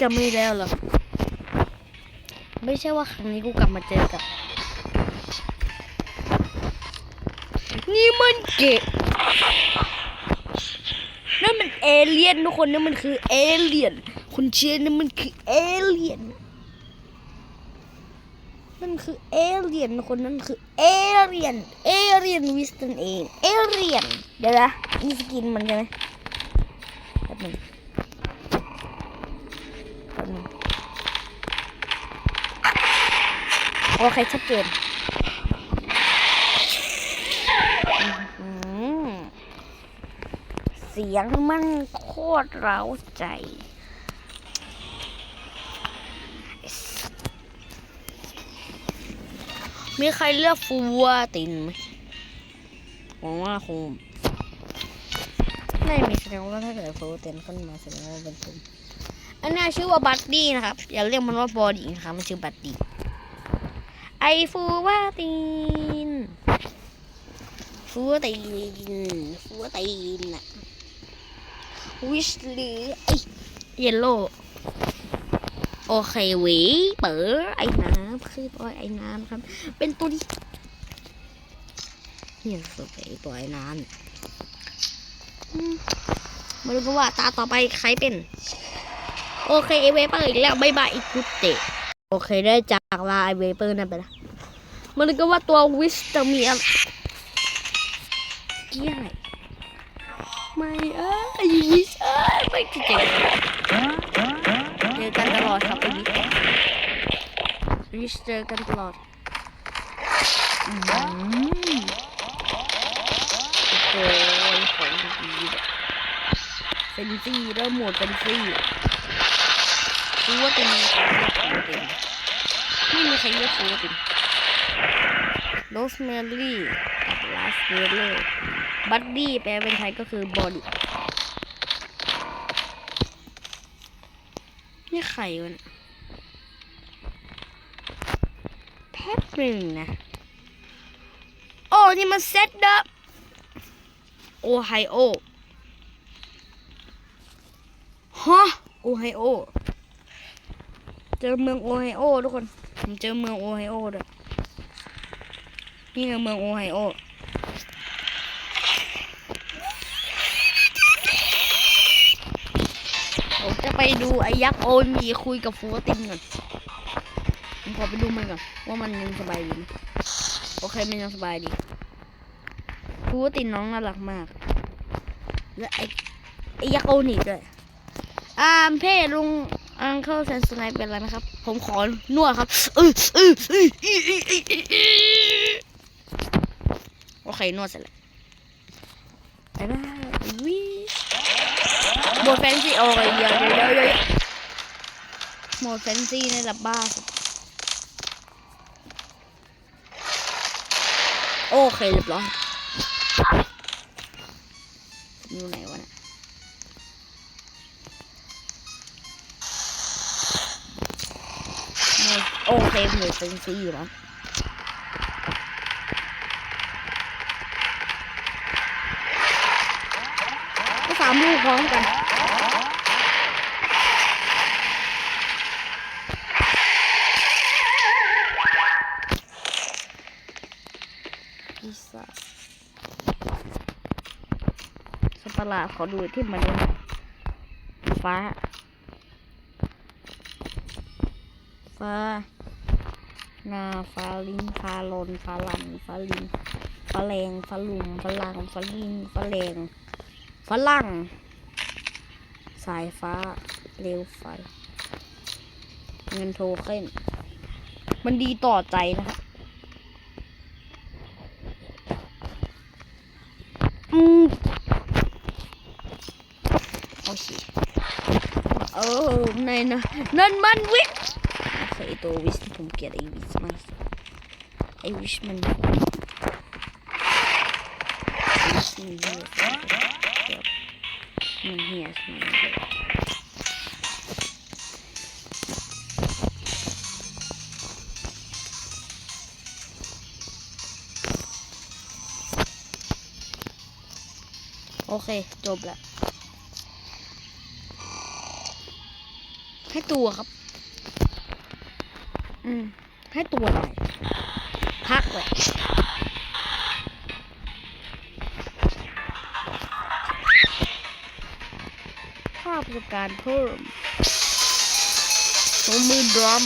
กลับไม่แล้วหรอ ไม่ใช่ว่าครั้งนี้กูกลับมาเจอกับ นี่มันเกะนั่นมันเอเลี่ยนทุกคนนั่นมันคือเอเลี่ยนคุณเชียร์นั่นมันคือเอเลี่ยนนั่นคือเอเลี่ยนคนนั่นคือเอเลี่ยนเอเลี่ยนวิสตันเองเอเลี่ยนเดี๋ยวนะนี่สกินมันใช่ไหมแป๊บนึงแป๊บหนึงโอเคชัดเจนอื้อหือเสียงมันโคตรเร้าใจ มีใครเลือกฟูวตินไหมหวังว่าคงไม่มีแสดงว่าถ้าเกิดฟูวตินขึ้นมาแสดงว่าเป็นผมอันนี้ชื่อว่าบัดดี้นะครับ อย่าเรียกมันว่าบอดี้นะครับ มันชื่อบัดดี้ ไอฟูวตินฟูวตินฟูวตินอะวิชหรือไอเยลโล่โอเควีเป๋อไอ้น้ำคือตัวไอ้น้ำครับ เป็นตัวที่เฮียสุดไอ้ตัวไอ้น้ำมาดูกันว่าตาต่อไปใครเป็น โอเคไอเวเปอร์อีกแล้วบายบายอีกกุเตะ โอเคได้จากลาไอเวเปอร์นั่นไปละมาดูกันว่าตัววิสจะมีอะไรเกี่ยไม่เอ้ยไอวิสเอ้ยไม่เจ๋งเจอกันตลอดครับไอวิทวิชเจอกันตลอดอืมโอ้โหของดีเนี่ยเฟนซี่เริ่มหมดเฟนซี่ ฟูว่าเป็นฟูว่าเป็นไม่มีใครเรียกฟูว่าเป็นโรสแมรี่กับลาสเวเลอร์บัดดี้แปลเป็นไทยก็คือบอดี้นี่ใครวะเนี่ยแป๊บหนึ่งนะ โอ้ นี่มันเซตเดับโอไฮโอฮะโอไฮโอ จอเมืองโอไฮโอทุกคน ผมเจอเมืองโอไฮโอด้วยนี่คือเมืองโอไฮโอผมจะไปดูไอ้ยักษ์โอมีคุยกับฟูวตินก่อน ผมขอไปดูมันก่อนว่ามันยังสบายดีโอเคมันยังสบายดีฟูวตินน้องน่ารักมาก และไอ้ไอ้ยักษ์โอนี่ด้วยอ่ามเพ่ลุง อังเคิลเซนสไนเป็นอะไรไหมครับ ผมขอนวดครับเออเออเอออีอีอีอีอีโอเคนวดเสร็จแล้วไปบายวิโหมดแฟนซีโอ้ยเดี๋ยวเดี๋ยวเดี๋ยวเดี๋ยวโหมดแฟนซีในระบ้าสุดโอเคเรียบร้อยอยู่ไหนวะเนี่ย โอเคโหมดเป็นซีอยู่แล้วก็สามลูกพร้อมกันพิซซ่าสประหลาขอดูที่มันด้วยฟ้า ฟ้า นาฟ้าลิงฟ้าลนฟาลันฟาลิงฟ้าแรงฟาลุมฟาลังฟาลิงฟ้าแรงฟาลังสายฟ้าเปลวไฟเงินโทเค็นมันดีต่อใจนะครับอืมโอเคเออในนะนั่นมันวิท โอเคตัววิสผมเกลียดไอ้วิสมากไอ้วิสมันวิสมันเหี้ยมันเหี้ยมันโอเคจบละให้ตัวครับ อืมให้ตัวหน่อยพักเลยภาพประสบการณ์เพิ่มถุงมือดรัม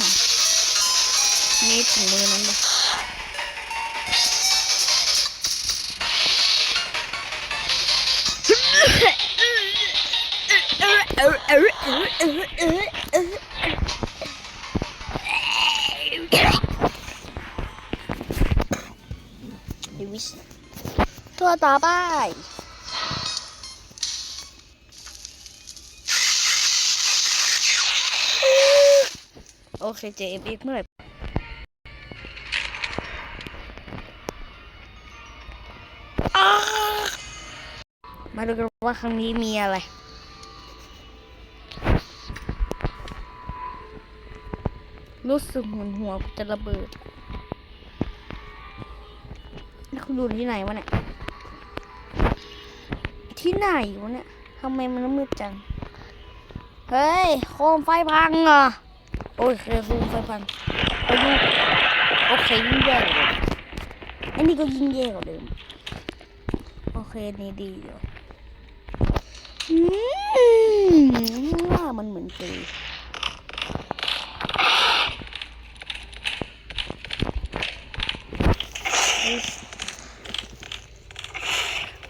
นี่ถุงมือนั้นเลยดิ ตัวต่อไปโอเค JMX เมื่อไหร่อ้ามาดูกันว่าครั้งนี้มีอะไร รู้สึกหมือนหัวจะระเบิด นี่คุณดูที่ไหนวะเนี่ย ที่ไหนวะเนี่ยทำไมมันมืดจัง เฮ้ยโคมไฟพังอะโอ้ยเคยโคมไฟพังไปดูโอเคยิ่งแย่กว่าเดิมอันนี้ก็ยิ่งแย่กว่าเดิม โอเคนี่ดีอยู่อืมว่ามันเหมือนเกย์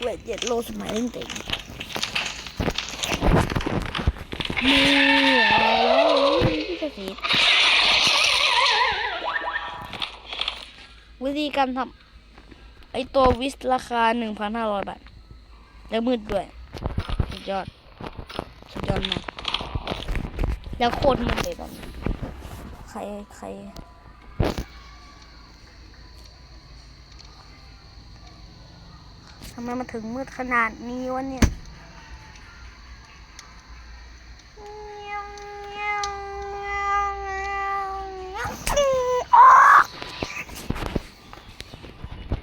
เวทเจ็ ดโลสมัยเล่นเต็มนี่อะไรที่จะสีวิธีการทำไอตัววิสราคา 1,500 บาท แล้วมืดด้วย สุดยอด สุดยอดมากแล้วโคตรมืดเลยตอนนี้ใคร ใครำไมมาถึงมืดขนาดนี้วะเนี่ย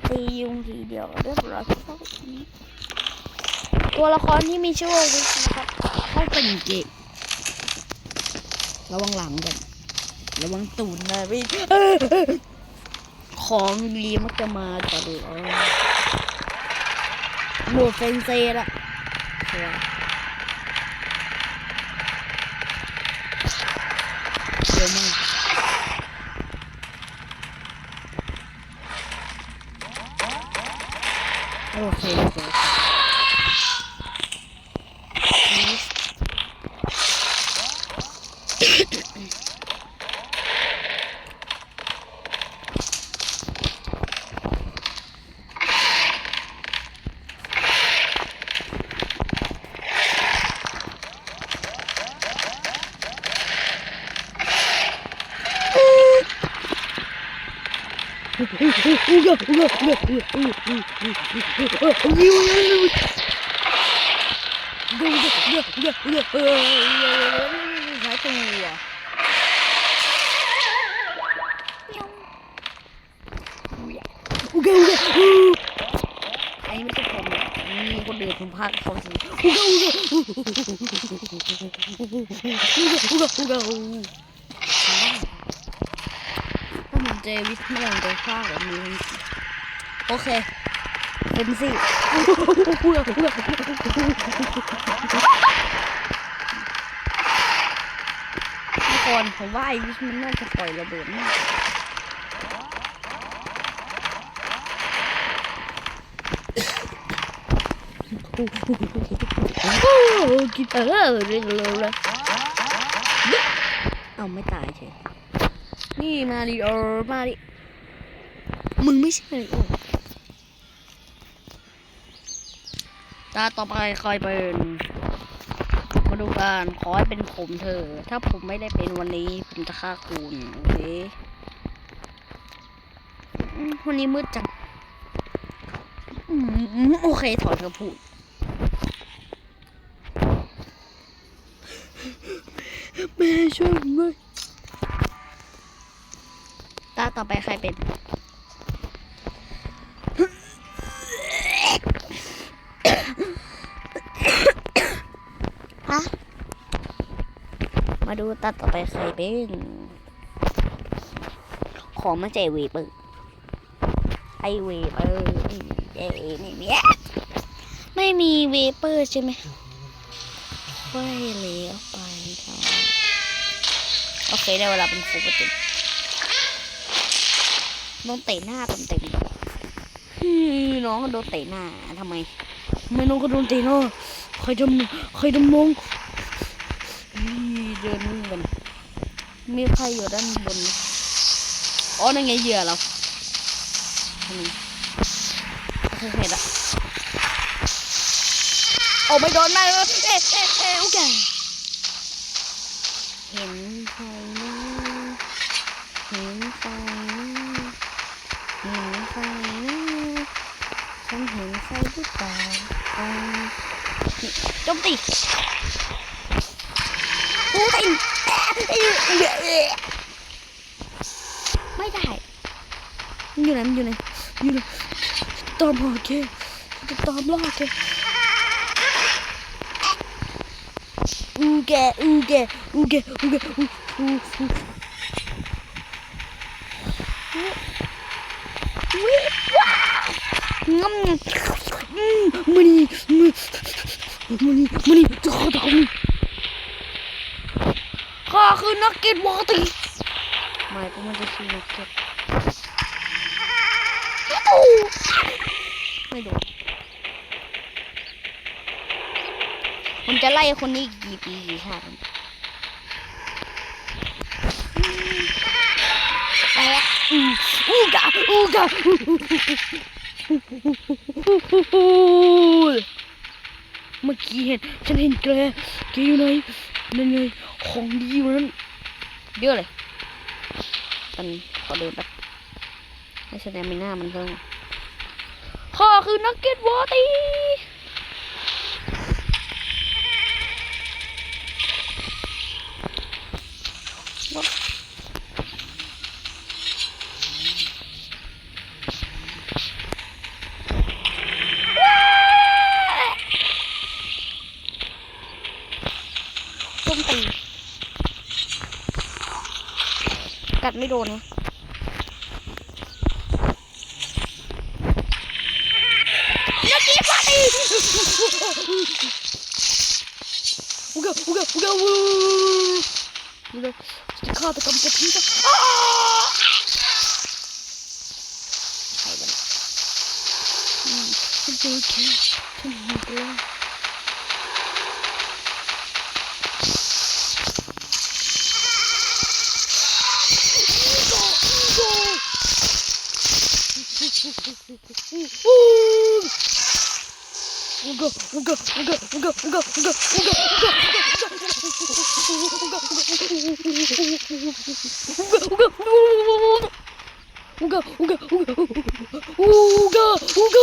ตียุงทีเดียวเรียบร้อยตัวละครที่มีชื่อว่าวิสนะครับเขาเป็นเกย์ระวังหลังกันระวังตูนนะพี่ของดีมักจะมาตลอด หมวดเฟนเซละสวยเยอะมาก โอเคโอเค หายตัวอุกาอุกาไอ้ไม่ใช่ผมมีคนเดือดผมพากเขาสิอุกาอุกาอุกาอุกาถ้าผม เจวิสไม่ลองใจฆ่าแบบนี้โอเคเป็นสิทุกคนผมว่าไอวิสมันน่าจะปล่อยระเบิดมากกินเออเร็วๆเลยเอาไม่ตายเฉย นี่มาดิโอมาดิมึงไม่ใช่มาริโอตาต่อไปใครเป็นมาดูกันขอให้เป็นผมเธอะถ้าผมไม่ได้เป็นวันนี้ ผมจะฆ่าคุณโอเคอืมวันนี้มืดจังอืมโอเคถอนคำพูดแม่ช่วยผมด้วย ต่อไปใครเป็น ฮะ มาดูตัดต่อไปใครเป็น ของมาแจวเปอร์ไอเวเปอร์เอ้นี่เนี่ยไม่มีเวเปอร์ใช่ไหมค่อยเหลวไปค่ะโอเคได้เวลาเป็นฟูปติ ต้องเตะหน้าเต็มเต็มๆน้องก็โดนเตะหน้าทำไมไม่น้องก็โดนเตะหน้าใครจะใครจะมองเดินวิ่งกันมีใครอยู่ด้านบนอ๋อนั่นไงเหยื่อเราโอเคเห็นละโอ้ไม่โดนไม่เอ๊ะเอ๊ะเอ๊ะโอเคเห็นใครนะเห็นใครนะเห็นใครนะฉันเห็นใครหรือเปล่าอ่านี่โจมตีโอ้ยไม่ได้มันอยู่ไหนมันอยู่ไหนอยู่ไหนตามหาแกจะตามล่าแกอูแกอูแกอูแกอูแกอูอูอูวิว้าวงำอืมมันนี่ มันนี่มันนี่จะขอตามข้าคือนักเก็ตวอตีไม่กูไม่ได้ชื่อนักเก็ตไม่โดนผมจะไล่คนนี้กี่ปีกี่ชาติแอะอืมอูกะอูกะ เมื่อกี้เห็น ฉันเห็นแกแกอยู่ไหนนั่นไงของดีอยู่นั้นเยอะเลยตอนนี้ขอเดินแป๊บให้แสดงเป็นหน้ามันเพิ่มข้าคือนักเก็ตวอตีโจมตีกัด ไม่โดนนะนักกีฬาตีอุกะอุกะอุกะวูอุกะจะฆ่าตะกำจะทิ้งซะอ้าใครกันอืมฉันเจอแค่ฉันเห็นแล้ว 우거 우거 우거 우거 우거 우거 우거 우거 우거 우가 우가 우가 우가 우가 우가